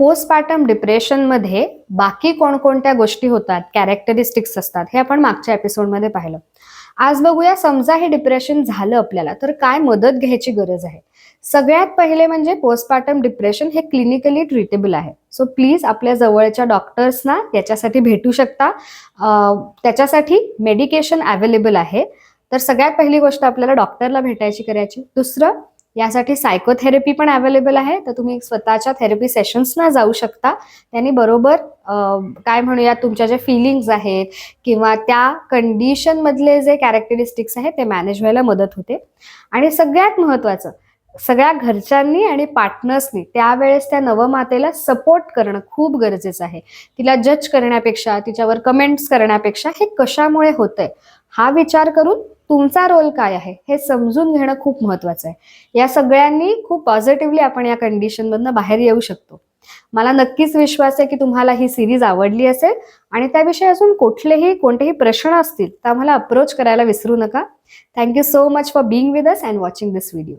Postpartum डिप्रेशनमध्ये बाकी कोणकोणत्या गोष्टी होतात कॅरेक्टरिस्टिक्स असतात हे आपण मागच्या एपिसोडमध्ये पाहिलं. आज बघूया समजा हे डिप्रेशन झालं आपल्याला तर काय मदत घ्यायची गरज आहे? सगळ्यात पहिले म्हणजे पोस्टपार्टम डिप्रेशन हे क्लिनिकली ट्रीटेबल आहे. सो प्लीज आपल्या जवळच्या डॉक्टर्सना याच्यासाठी भेटू शकता. त्याच्यासाठी मेडिकेशन अवेलेबल आहे. तर सगळ्यात पहिली गोष्ट आपल्याला डॉक्टरला भेटायची करायची. दुसरं यासाठी सायकोथेरपी पण अवेलेबल आहे. तर तुम्ही स्वतःच्या थेरपी सेशन्सना जाऊ शकता. त्यांनी बरोबर काय म्हणूया तुमच्या ज्या फिलिंग्ज आहेत किंवा त्या कंडिशन मधले जे कॅरेक्टरिस्टिक्स आहेत ते मॅनेज व्हायला मदत होते. आणि सगळ्यात महत्वाचं सगळ्या घरच्यांनी आणि पार्टनर्सनी त्यावेळेस त्या नवमातेला सपोर्ट करणं खूप गरजेचं आहे. तिला जज करण्यापेक्षा तिच्यावर कमेंट्स करण्यापेक्षा हे कशामुळे होतंय? हा विचार करून तुमचा रोल काय आहे हे समजून घेणं खूप महत्वाचं आहे. या सगळ्यांनी खूप पॉझिटिव्हली आपण या कंडिशनमधनं बाहेर येऊ शकतो. मला नक्कीच विश्वास आहे की तुम्हाला ही सिरीज आवडली असेल आणि त्याविषयी अजून कुठलेही कोणतेही प्रश्न असतील तर आम्हाला अप्रोच करायला विसरू नका. Thank you so much for being with us and watching this video